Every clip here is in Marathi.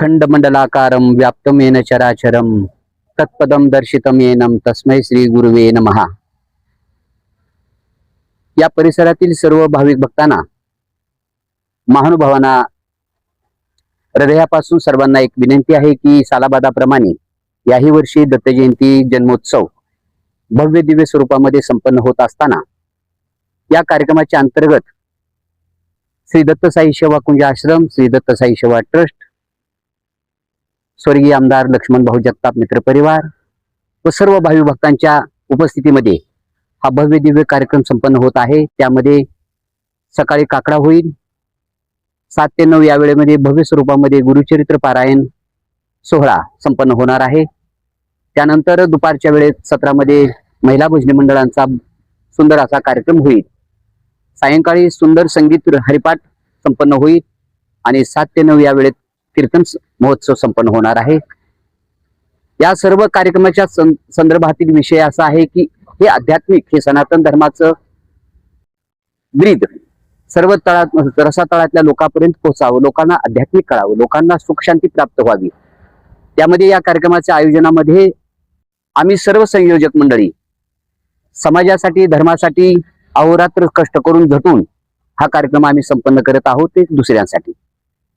अखंड मंडलाकारं व्याप्तं येन चराचरं तत्पदं दर्शितं येनम तस्मै श्री गुरुवे महा या परिसरातील सर्व भाविक भक्तांना महानुभावांना हृदयापासून सर्वांना एक विनंती आहे की सालाबादाप्रमाणे याही वर्षी दत्त जयंती जन्मोत्सव भव्य दिव्य स्वरूपामध्ये संपन्न होत असताना या कार्यक्रमाच्या अंतर्गत श्री दत्त साई सेवा कुंज आश्रम श्री दत्त साई सेवा ट्रस्ट स्वर्गीय आमदार लक्ष्मण भाऊ जगताप मित्र परिवार व सर्व भावी भक्तांच्या उपस्थितीमध्ये हा भव्य दिव्य कार्यक्रम संपन्न होत आहे. त्यामध्ये सकाळी काकडा होईल. सात ते नऊ या वेळेमध्ये भव्य स्वरूपामध्ये गुरुचरित्र पारायण सोहळा संपन्न होणार आहे. त्यानंतर दुपारच्या वेळेत सत्रामध्ये महिला भजनी मंडळांचा सुंदर असा कार्यक्रम होईल. सायंकाळी सुंदर संगीत हरिपाठ संपन्न होईल आणि सात ते नऊ या वेळेत कीर्तन महोत्सव संपन्न होणार आहे. या सर्व कार्यक्रमाच्या सं- संदर्भातील विषय असा आहे की हे आध्यात्मिक हे सनातन धर्माचं ब्रीद सर्व तळात रसातळातल्या लोकांपर्यंत पोहोचावं लोकांना आध्यात्मिक कळावं लोकांना सुखशांती प्राप्त व्हावी. त्यामध्ये या कार्यक्रमाच्या आयोजनामध्ये आम्ही सर्व संयोजक मंडळी समाजासाठी धर्मासाठी अहोरात्र कष्ट करून झटून हा कार्यक्रम आम्ही संपन्न करत आहोत ते दुसऱ्यांसाठी.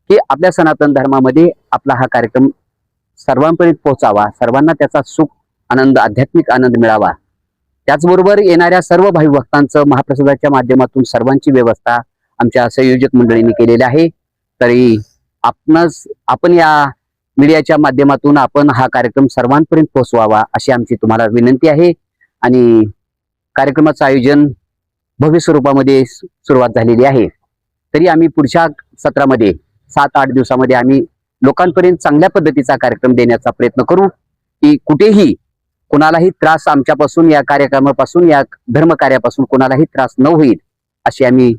की आपल्या सनातन धर्मामध्ये आपला हा कार्यक्रम सर्वांपर्यंत पोहोचावा सर्वांना त्याचा सुख आनंद आध्यात्मिक आनंद मिळावा. त्याचबरोबर येणाऱ्या सर्व भावी भक्तांचं महाप्रसादाच्या माध्यमातून सर्वांची व्यवस्था आमच्या संयोजक मंडळींनी केलेली आहे. तरी आपणच आपण या मीडियाच्या माध्यमातून आपण हा कार्यक्रम सर्वांपर्यंत पोहोचवावा अशी आमची तुम्हाला विनंती आहे. आणि कार्यक्रमाचं आयोजन भव्य स्वरूपामध्ये सुरुवात झालेली आहे. तरी आम्ही पुढच्या सत्रामध्ये सात आठ दिवसामध्ये आम्ही लोकांपर्यंत चांगल्या पद्धतीचा कार्यक्रम देण्याचा प्रयत्न करू की कुठेही कुणालाही त्रास आमच्यापासून या कार्यक्रमापासून या धर्मकार्यापासून कोणालाही कुणालाही त्रास न होईल अशी आम्ही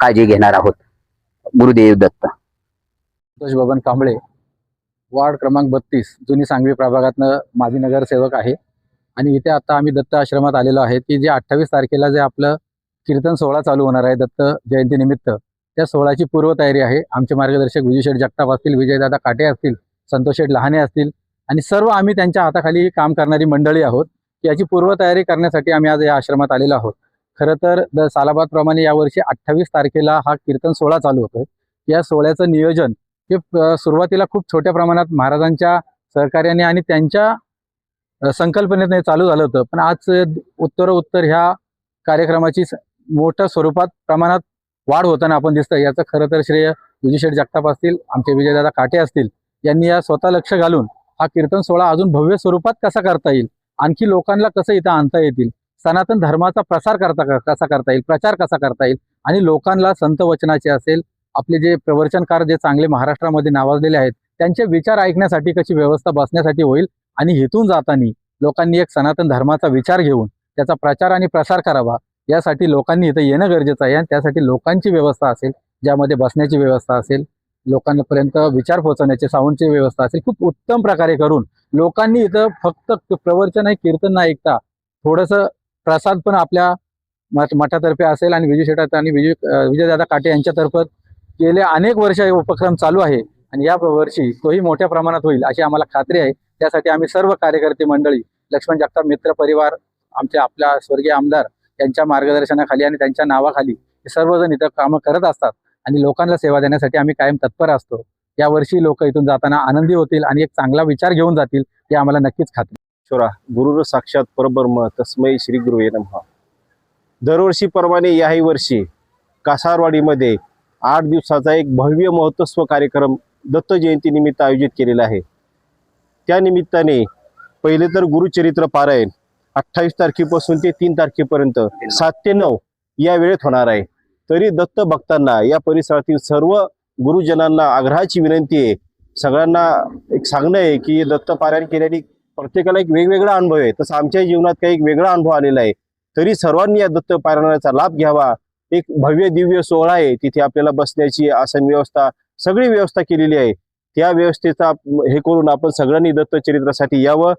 काळजी घेणार आहोत. गुरुदेव दत्त. संतोष बबन कांबळे वार्ड क्रमांक बत्तीस जुनी सांगवी प्रभागातनं माजी नगरसेवक आहे. आणि इथे आता आम्ही दत्त आश्रमात आलेलो आहे की जे अठ्ठावीस तारखेला जे आपलं कीर्तन सोहळा चालू होणार आहे दत्त जयंतीनिमित्त त्या सोहळ्याची पूर्वतयारी आहे. आमचे मार्गदर्शक विजय शेठ जगताप असतील विजयदादा काटे असतील संतोष शेठ लहाने असतील आणि सर्व आम्ही त्यांच्या हाताखाली काम करणारी मंडळी आहोत याची पूर्वतयारी करण्यासाठी आम्ही आज या आश्रमात आलेलो आहोत. खरं तर द सालाबादप्रमाणे यावर्षी अठ्ठावीस तारखेला हा कीर्तन सोहळा चालू होतोय. या सोहळ्याचं नियोजन हे सुरुवातीला खूप छोट्या प्रमाणात महाराजांच्या सहकार्याने आणि त्यांच्या अ, संकल्पनेने चालू झालं होतं. पण आज उत्तरोत्तर ह्या कार्यक्रमाची स- मोठ्या स्वरूपात प्रमाणात वाढ होताना आपण दिसतं याचं खरं तर श्रेय विजय शेठ जगताप असतील आमचे विजयदादा काटे असतील यांनी या स्वतः लक्ष घालून हा कीर्तन सोहळा अजून भव्य स्वरूपात कसा करता येईल? आणखी लोकांना कसं इथं आणता येतील? सनातन धर्माचा प्रसार करता कसा करता येईल? प्रचार कसा करता येईल? आणि लोकांना संत वचनाचे असेल आपले जे प्रवचनकार जे चांगले महाराष्ट्रामध्ये नावाजलेले आहेत त्यांचे विचार ऐकण्यासाठी कशी व्यवस्था बसण्यासाठी होईल? आणि हेतून जाताना लोकांनी एक सनातन धर्माचा विचार घेऊन त्याचा प्रचार आणि प्रसार करावा. यासाठी लोकांनी इथं येणं गरजेचं आहे आणि त्यासाठी लोकांची व्यवस्था असेल ज्यामध्ये बसण्याची व्यवस्था असेल लोकांपर्यंत विचार पोहोचवण्याची साऊंडची व्यवस्था असेल खूप उत्तम प्रकारे करून लोकांनी इथं फक्त प्रवचन आहे कीर्तन नाही ऐकता थोडंसं प्रसाद पण आपल्या मठातर्फे असेल आणि विजय शेठात आणि विजय विजयदादा काटे यांच्यातर्फे गेले अनेक वर्ष हे उपक्रम चालू आहे आणि या वर्षी तोही मोठ्या प्रमाणात होईल अशी आम्हाला खात्री आहे. त्यासाठी आम्ही सर्व कार्यकर्ते मंडळी लक्ष्मण जगताप मित्र परिवार आमचे आपल्या स्वर्गीय आमदार त्यांच्या मार्गदर्शनाखाली आणि त्यांच्या नावाखाली हे सर्वजण इथं कामं करत असतात आणि लोकांना सेवा देण्यासाठी आम्ही कायम तत्पर असतो. यावर्षी लोक इथून जाताना आनंदी होतील आणि एक चांगला विचार घेऊन जातील हे आम्हाला नक्कीच खात्री. शोरा गुरुर साक्षात परब्रह्म तस्मै श्री गुरुवे नमः. दरवर्षीप्रमाणे याही वर्षी कासारवाडीमध्ये आठ दिवसाचा एक भव्य महोत्सव कार्यक्रम दत्त जयंतीनिमित्त आयोजित केलेला आहे. त्या निमित्ताने पहिले तर गुरुचरित्र पारायण अठ्ठावीस तारखेपासून ते तीन तारखेपर्यंत सात ते नऊ या वेळेत होणार आहे. तरी दत्त भक्तांना या परिसरातील सर्व गुरुजनांना आग्रहाची विनंती आहे. सगळ्यांना एक सांगणं आहे की दत्त पारायण केल्याने प्रत्येकाला एक वेगवेगळा अनुभव आहे. तसं आमच्या जीवनात काही एक वेगळा अनुभव आलेला आहे. तरी सर्वांनी या दत्त पारायणाचा लाभ घ्यावा. एक भव्य दिव्य सोहळा आहे. तिथे आपल्याला बसण्याची आसन व्यवस्था सगळी व्यवस्था केलेली आहे. त्या व्यवस्थेचा हे करून आपण सगळ्यांनी दत्तचरित्रासाठी यावं.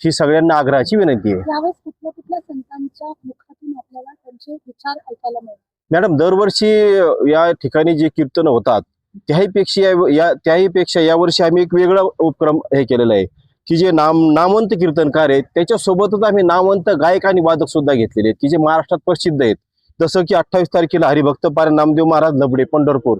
ही सगळ्यांना आग्रहाची विनंती आहे. यावेळेस कुठल्या कुठल्या संतांच्या मुखातून आपल्याला त्यांचे विचार ऐकायला मिळतात मॅडम दरवर्षी या ठिकाणी जे कीर्तन होतात त्याहीपेक्षा या- या त्याहीपेक्षा यावर्षी आम्ही एक वेगळा उपक्रम हे केलेला आहे की जे नाम नामवंत कीर्तनकार आहेत त्याच्यासोबतच आम्ही नामवंत गायक आणि वादक सुद्धा घेतलेले आहेत की जे महाराष्ट्रात प्रसिद्ध आहेत. जसं की अठ्ठावीस तारखेला हरिभक्त पार नामदेव महाराज लबडे पंढरपूर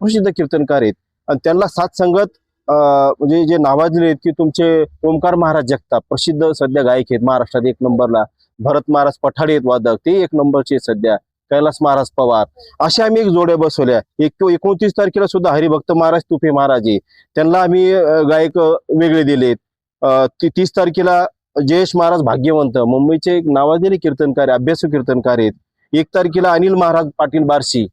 प्रसिद्ध कीर्तनकार आहेत. आणि त्यांना साथ संगत म्हणजे जे नावाजले आहेत की तुमचे ओमकार महाराज जगताप प्रसिद्ध सध्या गायक आहेत महाराष्ट्रात एक नंबरला. भरत महाराज पठाडे आहेत वादक ते एक नंबरचे आहेत सध्या. कैलास महाराज पवार. अशा आम्ही एक जोड्या बसवल्या. एक एकोणतीस तारखेला सुद्धा हरिभक्त महाराज तुफे महाराज आहे त्यांना आम्ही गायक वेगळे दिलेत. तीस तारखेला जयेश महाराज भाग्यवंत मुंबईचे एक नावाजलेले कीर्तनकार आहे, अभ्यासू कीर्तनकार आहेत. एक तारखेला अनिल महाराज पाटील बारशी.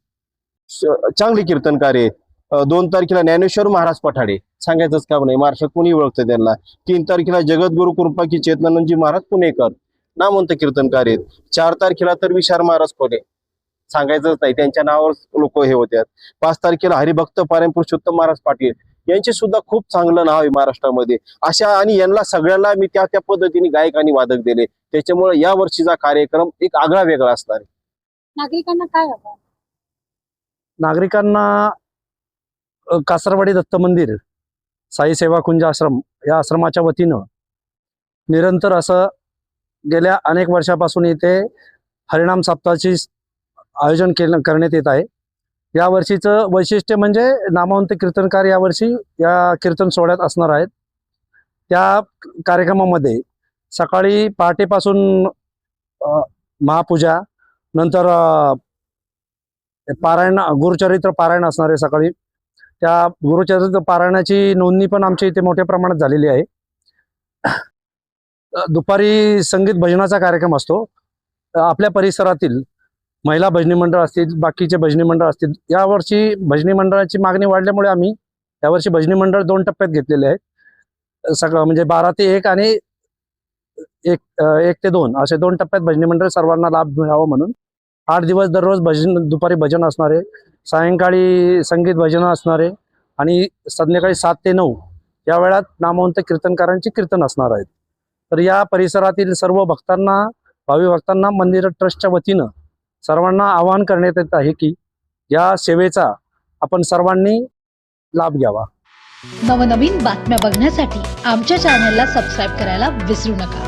चांगले कीर्तनकार आहेत. दोन तारखेला ज्ञानेश्वर महाराज पठाडे सांगायचंच काम नाही. महाराष्ट्रात कोणी ओळखतं त्यांना? तीन तारखेला जगद्गुरु कृपा की चेतनानंदजी महाराज पुणेकर. नामवंत कीर्तनकार आहेत. चार तारखेला तर विशार महाराज खोले सांगायचंच नाही. त्यांच्या नावावर लोक हे होत्यात. पाच तारखेला हरिभक्त पारायण पुरुषोत्तम महाराज पाटील. यांचे सुद्धा खूप चांगलं नाव आहे महाराष्ट्रामध्ये. अशा आणि यांना सगळ्यांना मी त्या त्या पद्धतीने गायक आणि वादक दिले. त्याच्यामुळे या वर्षीचा कार्यक्रम एक आगळा वेगळा असणार आहे. नागरिकांना काय हवं? नागरिकांना कासरवाडी दत्त मंदिर साई सेवा कुंज आश्रम या आश्रमाच्या वतीनं निरंतर असं गेल्या अनेक वर्षापासून इथे हरिणाम सप्ताहाची आयोजन केलं करण्यात येत आहे. या वर्षीचं वैशिष्ट्य म्हणजे नामवंत कीर्तनकार यावर्षी या कीर्तन सोहळ्यात असणार आहेत. त्या कार्यक्रमामध्ये सकाळी पहाटेपासून महापूजा नंतर पारायण गुरुचरित्र पारायण असणार आहे सकाळी. त्या गुरुचरित्र पारायणाची नोंदणी पण आमच्या इथे मोठ्या प्रमाणात झालेली आहे. दुपारी संगीत भजनाचा कार्यक्रम असतो. आपल्या परिसरातील महिला भजनी मंडळ असतील बाकीचे भजनी मंडळ असतील यावर्षी भजनी मंडळाची मागणी वाढल्यामुळे आम्ही यावर्षी भजनी मंडळ दोन टप्प्यात घेतलेले आहे सगळं म्हणजे बारा ते एक आणि एक एक ते दोन असे दोन टप्प्यात भजनी मंडळ सर्वांना लाभ मिळावा म्हणून. आठ दिवस दररोज भजन दुपारी भजन असणार आहे सायंकाळी संगीत भजनं असणार आहे आणि संध्याकाळी सात ते नऊ या वेळात नामवंत कीर्तनकारांची कीर्तन असणार आहेत. तर या परिसरातील सर्व भक्तांना भावी भक्तांना मंदिर ट्रस्टच्या वतीनं सर्वांना आवाहन करण्यात येत आहे की या सेवेचा आपण सर्वांनी लाभ घ्यावा. नवनवीन बातम्या बघण्यासाठी आमच्या चॅनलला सबस्क्राईब करायला विसरू नका.